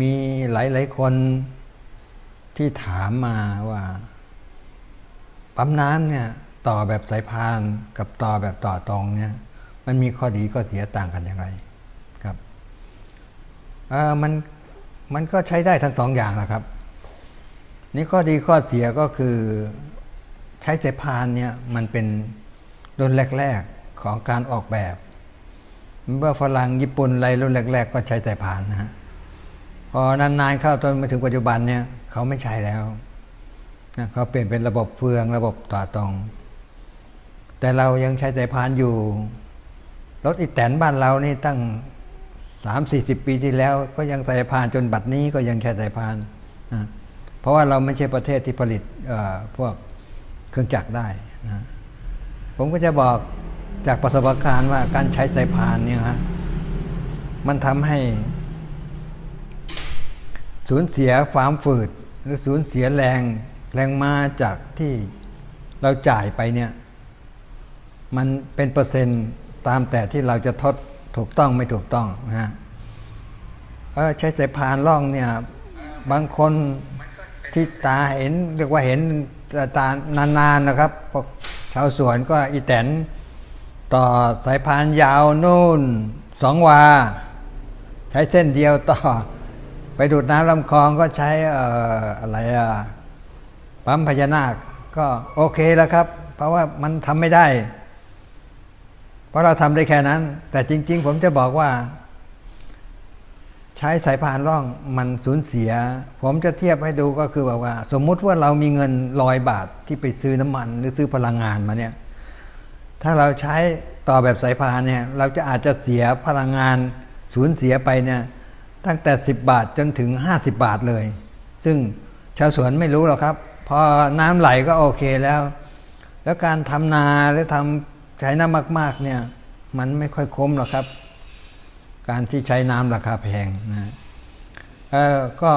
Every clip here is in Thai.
มีหลาย ๆ คนที่ถามมาว่าปั๊มน้ำเนี่ยต่อแบบสายพานกับต่อแบบต่อตรงเนี่ยมันมีข้อดีข้อเสียต่างกันอย่างไรครับมันมันก็ใช้ได้ทั้งสองอย่างแหละครับ นี่ข้อดีข้อเสียก็คือใช้สายพานเนี่ยมันเป็นรุ่นแรก ๆของการออกแบบเมื่อฝรั่งญี่ปุ่นอะไรรุ่นแรก ๆ ก็ใช้สายพานนะฮะ พอนานๆเข้าจนมาถึงปัจจุบันเนี่ยเขาไม่ใช้แล้วนะเขาเปลี่ยนเป็นระบบเฟืองระบบต่อตรง แต่เรายังใช้สายพานอยู่ รถอีแตนบ้านเรานี่ตั้งสามสี่สิบปีที่แล้ว ก็ยังสายพานจนบัดนี้ก็ยังใช้สายพานนะเพราะว่าเราไม่ใช่ประเทศที่ผลิตพวกเครื่องจักรได้นะผมก็จะบอกจากประสบการณ์ว่าการใช้สายพานเนี่ยฮะมันทำให้ สูญเสียความฝืด หรือสูญเสียแรงแรงมาจากที่เราจ่ายไปเนี่ย มันเป็นเปอร์เซ็นต์ตามแต่ที่เราจะทดถูกต้องไม่ถูกต้องนะฮะเออใช้สายพานล่องเนี่ย บางคนที่ตาเห็นเรียกว่าเห็นตานานๆนะครับพวกชาวสวนก็อีแตนต่อสายพานยาวนู่นสองวา ใช้เส้นเดียวต่อ ไปดูดน้ำลำคลองก็ใช้อออะไรอะปั๊มพญานาคก็โอเคแล้วครับ เพราะว่ามันทำไม่ได้ เพราะเราทำได้แค่นั้น แต่จริง ๆ ผมจะบอกว่า ใช้สายพานร่องมันสูญเสีย ผมจะเทียบให้ดูก็คือบอกว่า สมมุติว่าเรามีเงินร้อยบาทที่ไปซื้อน้ำมัน หรือซื้อพลังงานมาเนี่ย ถ้าเราใช้ต่อแบบสายพานเนี่ย เราจะอาจจะเสียพลังงานสูญเสียไปเนี่ย ตั้งแต่ 10 บาทจนถึง 50 บาทเลย ซึ่งชาวสวนไม่รู้หรอกครับ พอน้ำไหลก็โอเคแล้ว แล้วการทำนาหรือทำใช้น้ำมาก ๆ เนี่ยมันไม่ค่อยคุ้มหรอกครับ การที่ใช้น้ำราคาแพงนะเออก็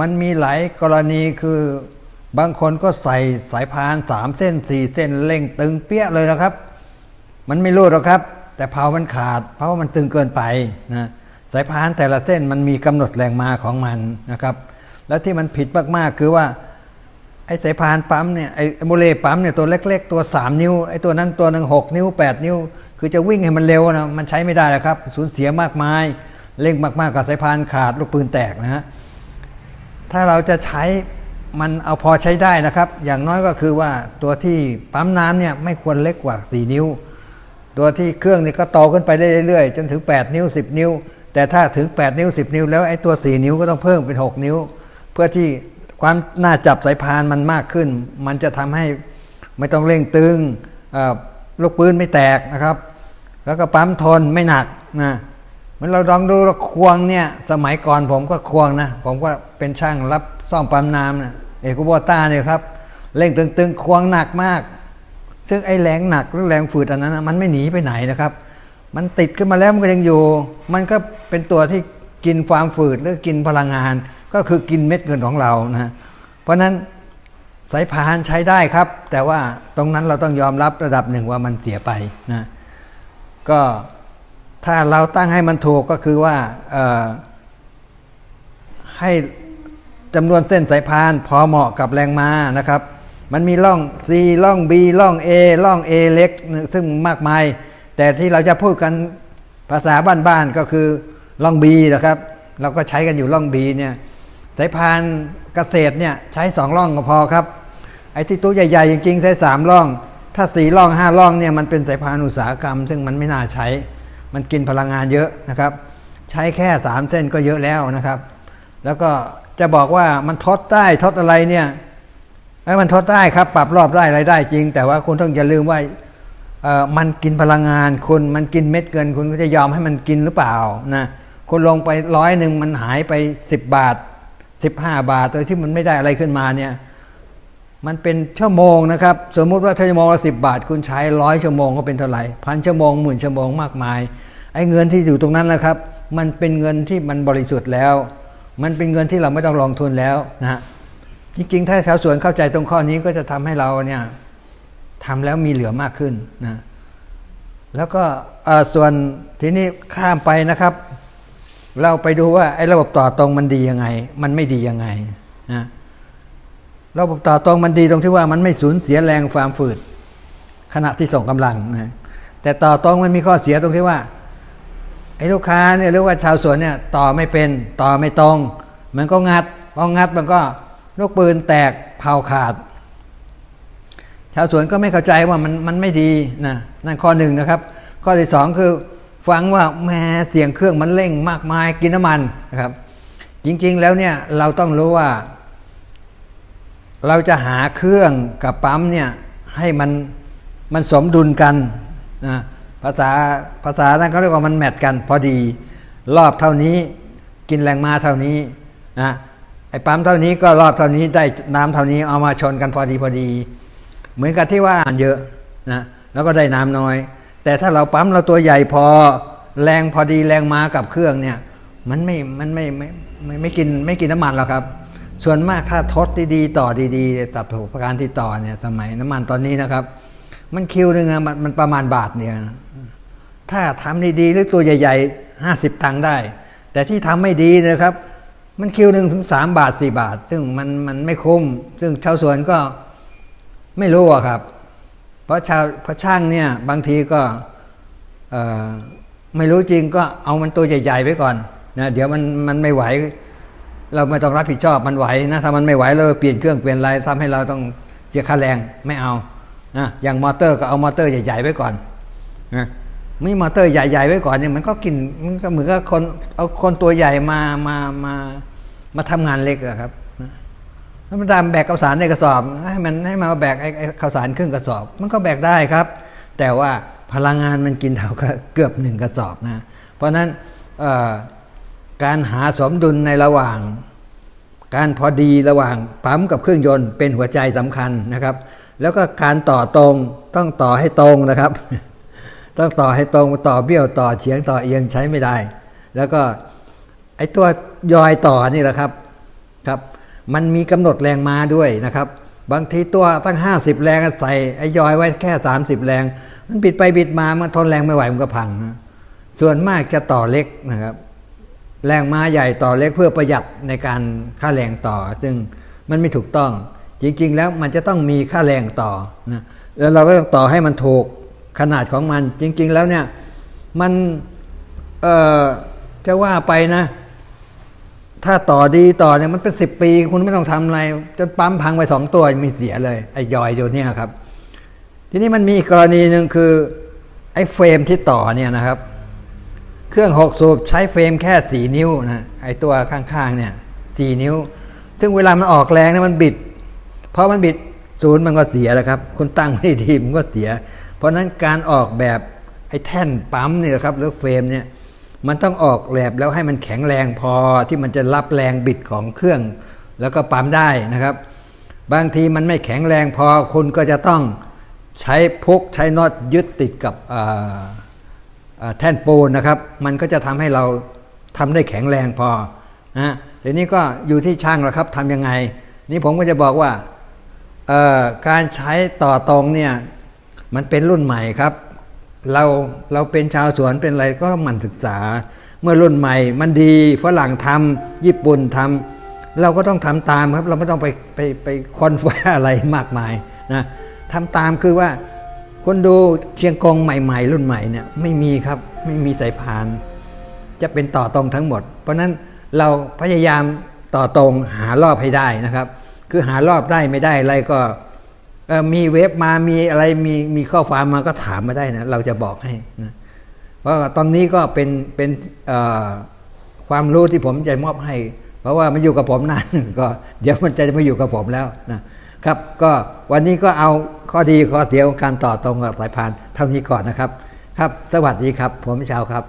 มันมีหลายกรณีคือบางคนก็ใส่สายพานสามเส้นสี่เส้นเร่งตึงเปี้ยเลยนะครับ มันไม่รูดหรอกครับ แต่เผามันขาด เพราะว่ามันตึงเกินไปนะ สายพานแต่ละเส้นมันมีกำหนดแรงมาของมันนะครับ แล้วที่มันผิดมากๆคือว่าไอ้สายพานปั๊มเนี่ยไอ้โมเลปั๊มเนี่ยตัวเล็ก ๆ ตัว 3 นิ้วไอ้ตัวนั้นตัวหนึ่งหกนิ้ว 8 นิ้ว คือจะวิ่งให้มันเร็วนะมันใช้ไม่ได้แล้วครับ สูญเสียมากมายเร่งมากๆกับสายพานขาดลูกปืนแตกนะฮะถ้าเราจะใช้มันเอาพอใช้ได้นะครับ อย่างน้อยก็คือว่าตัวที่ปั๊มน้ำเนี่ยไม่ควรเล็กกว่า 4 นิ้ว ตัวที่เครื่องนี่ก็โตขึ้นไปเรื่อยๆจนถึง 8 นิ้ว 10 นิ้ว แต่ถ้าถึง 8 นิ้ว 10 นิ้ว แล้วไอ้ตัว 4 นิ้วก็ต้องเพิ่มเป็น 6 นิ้ว เพื่อที่ความน่าจับสายพานมันมากขึ้น มันจะทำให้ไม่ต้องเร่งตึงลูกปืนไม่แตกนะครับ แล้วก็ปั๊มทนไม่หนักนะเหมันเราลองดูเราควงเนี่ยสมัยก่อนผมก็ควงนะ ผมก็เป็นช่างรับซ่อมปั๊มน้ำนะเอกโบต้าเนี่ยครับเร่งตึงๆ ควงหนักมาก ซึ่งไอ้แรงหนักหรือแรงฝืดอันนั้นนะมันไม่หนีไปไหนนะครับ มันติดขึ้นมาแล้วมันก็ยังอยู่ มันก็เป็นตัวที่กินความฝืดหรือกินพลังงาน ก็คือกินเม็ดเงินของเรานะเพราะฉะนั้นสายพานใช้ได้ครับ แต่ว่าตรงนั้นเราต้องยอมรับระดับหนึ่งว่ามันเสียไปนะก็ถ้าเราตั้งให้มันถูกก็คือว่าให้จำนวนเส้นสายพานพอเหมาะกับแรงม้านะครับ มันมีร่อง C ร่อง B ร่อง A ร่อง A เล็ก ซึ่งมากมาย แต่ที่เราจะพูดกันภาษาบ้านๆก็คือร่อง B นะครับ เราก็ใช้กันอยู่ร่อง B เนี่ยสายพานเกษตรเนี่ยใช้สองร่องก็พอครับ ไอ้ที่ตัวใหญ่ๆจริงๆใช้สามร่อง ถ้าสี่ร่องห้าร่องเนี่ยมันเป็นสายพานอุตสาหกรรม ซึ่งมันไม่น่าใช้ มันกินพลังงานเยอะนะครับ ใช้แค่สามเส้นก็เยอะแล้วนะครับ แล้วก็จะบอกว่ามันทดได้ทดอะไรเนี่ยไอ้มันทดได้ครับ ปรับรอบได้อะไรได้จริง แต่ว่าคุณต้องอย่าลืมว่า มันกินพลังงานคุณมันกินเม็ดเงิน คุณก็จะยอมให้มันกินหรือเปล่านะคุณลงไปร้อยหนึ่งมันหายไป 10 บาท 15 บาทโดยที่มันไม่ได้อะไรขึ้นมาเนี่ยมันเป็นชั่วโมงนะครับ สมมุติว่าถ้าชั่วโมงละสิบาท คุณใช้ร้อยชั่วโมงก็เป็นเท่าไหร่พันชั่วโมงหมื่นชั่วโมงมากมายไอ้เงินที่อยู่ตรงนั้นแหละครับ มันเป็นเงินที่มันบริสุทธิ์แล้ว มันเป็นเงินที่เราไม่ต้องลงทุนแล้วนะฮะจริงๆ ถ้าชาวสวนเข้าใจตรงข้อนี้ก็จะทำให้เราเนี่ย ทำแล้วมีเหลือมากขึ้นนะแล้วก็ส่วนทีนี้ข้ามไปนะครับ เราไปดูว่าไอ้ระบบต่อตรงมันดียังไง มันไม่ดียังไงนะระบบต่อตรงมันดีตรงที่ว่ามันไม่สูญเสียแรงความฝืด ขณะที่ส่งกำลังนะแต่ต่อตรงมันมีข้อเสียตรงที่ว่าไอ้ลูกค้าเนี่ยหรือว่าชาวสวนเนี่ยต่อไม่เป็นต่อไม่ตรง มันก็งัดพองัดมันก็ลูกปืนแตกเผาขาด ชาวสวนก็ไม่เข้าใจว่ามันมันไม่ดีนะนั่นข้อหนึ่งนะครับ ข้อที่สองคือฟังว่าแม้เสียงเครื่องมันเร่งมากมายกินน้ำมันนะครับ จริงๆแล้วเนี่ยเราต้องรู้ว่า เราจะหาเครื่องกับปั๊มเนี่ยให้มันมันสมดุลกันนะภาษาภาษานั้นเขาเรียกว่ามันแมทกันพอดี รอบเท่านี้กินแรงมาเท่านี้นะไอ้ปั๊มเท่านี้ก็รอบเท่านี้ได้น้ำเท่านี้เอามาชนกันพอดีพอดี เหมือนกับที่ว่าอ่านเยอะนะแล้วก็ได้น้ำน้อย แต่ถ้าเราปั๊มเราตัวใหญ่พอแรงพอดีแรงมากับเครื่องเนี่ยมันไม่มันไม่ไม่ไม่ไม่กินไม่กินน้ำมันหรอกครับ ส่วนมากถ้าทดดีๆต่อดีๆตับประการที่ต่อเนี่ยสมัยน้ำมันตอนนี้นะครับ มันคิวหนึ่งอะมันมันประมาณบาทเนี่ยถ้าทำดีๆหรือตัวใหญ่ๆห้าสิบตังค์ได้ แต่ที่ทำไม่ดีนะครับ มันคิวหนึ่งถึงสามบาทสี่บาท ซึ่งมันมันไม่คุ้มซึ่งชาวสวนก็ ไม่รู้อะครับ เพราะชาวเพราะช่างเนี่ยบางทีก็ไม่รู้จริงก็เอามันตัวใหญ่ๆไว้ก่อนนะเดี๋ยวมันมันไม่ไหว เราไม่ต้องรับผิดชอบมันไหวนะถ้ามันไม่ไหวเราเปลี่ยนเครื่องเปลี่ยนอะไรทำให้เราต้องเสียค่าแรงไม่เอานะอย่างมอเตอร์ก็เอามอเตอร์ใหญ่ๆไว้ก่อนนะไม่มอเตอร์ใหญ่ๆไว้ก่อนเนี่ยมันก็กินมันก็เหมือนกับคนเอาคนตัวใหญ่มามามามาทำงานเล็กอะครับ นะแล้วมันตามแบกข้าวสารในกระสอบ ให้มันให้มาแบกไอ้ข้าวสารครึ่งกระสอบ มันก็แบกได้ครับ แต่ว่าพลังงานมันกินเท่ากับเกือบหนึ่งกระสอบนะ เพราะฉะนั้นการหาสมดุลในระหว่าง การพอดีระหว่างปั๊มกับเครื่องยนต์เป็นหัวใจสำคัญนะครับ แล้วก็การต่อตรงต้องต่อให้ตรงนะครับ ต้องต่อให้ตรงต่อเบี้ยวต่อเฉียงต่อเอียงใช้ไม่ได้ แล้วก็ไอ้ตัวยอยต่อนี่แหละครับครับ มันมีกำหนดแรงม้าด้วยนะครับ บางทีตัวตั้ง 50 แรงใส่ไอ้ยอยไว้แค่ 30 แรง มันบิดไปบิดมามันทนแรงไม่ไหวมันก็พัง ส่วนมากจะต่อเล็กนะครับ แรงม้าใหญ่ต่อเล็กเพื่อประหยัดในการค่าแรงต่อ ซึ่งมันไม่ถูกต้อง จริง ๆ แล้วมันจะต้องมีค่าแรงต่อนะแล้วเราก็ต้องต่อให้มันถูกขนาดของมัน จริง ๆ แล้วเนี่ยมันเออจะว่าไปนะ ถ้าต่อดีต่อเนี่ยมันเป็นสิบปี คุณไม่ต้องทำอะไร จนปั๊มพังไปสองตัวมีเสียเลยไอ้ยอยตัวเนี้ยครับ ทีนี้มันมีอีกกรณีหนึ่งคือ ไอ้เฟรมที่ต่อเนี่ยนะครับ เครื่องหกสูบใช้เฟรมแค่สี่นิ้วนะไอ้ตัวข้างๆเนี่ยสี่นิ้ว ซึ่งเวลามันออกแรงเนี่ยมันบิด เพราะมันบิดศูนย์มันก็เสียแล้วครับ คุณตั้งไม่ดีมันก็เสีย เพราะฉะนั้นการออกแบบไอ้แท่นปั๊มเนี่ยครับหรือเฟรมเนี่ย มันต้องออกแบบแล้วให้มันแข็งแรงพอที่มันจะรับแรงบิดของเครื่อง แล้วก็ปั๊มได้นะครับ บางทีมันไม่แข็งแรงพอคุณก็จะต้องใช้พุกใช้น็อตยึดติดกับแท่นปูนนะครับ มันก็จะทำให้เราทำได้แข็งแรงพอนะทีนี้ก็อยู่ที่ช่างแล้วครับทำยังไง นี่ผมก็จะบอกว่าการใช้ต่อตรงเนี่ยมันเป็นรุ่นใหม่ครับ เราเราเป็นชาวสวนเป็นอะไรก็หมั่นศึกษา เมื่อรุ่นใหม่ มันดีฝรั่งทำญี่ปุ่นทำเราก็ต้องทำตามครับ เราไม่ต้องไปไปไปค้นคว้าอะไรมากมายนะทำตามคือว่าคนดูเชียงกงใหม่ ๆ รุ่นใหม่เนี่ยไม่มีครับไม่มีสายพาน จะเป็นต่อตรงทั้งหมด เพราะนั้นเราพยายามต่อตรงหารอบให้ได้นะครับ คือหารอบได้ไม่ได้อะไรก็ มีเว็บมามีอะไรมีมีข้อความมาก็ถามมาได้นะ เราจะบอกให้นะเพราะว่าตอนนี้ก็เป็นเป็นความรู้ที่ผมจะมอบให้ เพราะว่ามันอยู่กับผมนานก็เดี๋ยวมันจะไม่อยู่กับผมแล้วนะครับ ก็วันนี้ก็เอาข้อดีข้อเสียของการต่อตรงกับสายพานเท่านี้ก่อนนะครับ ครับ สวัสดีครับ ผมเชาวครับ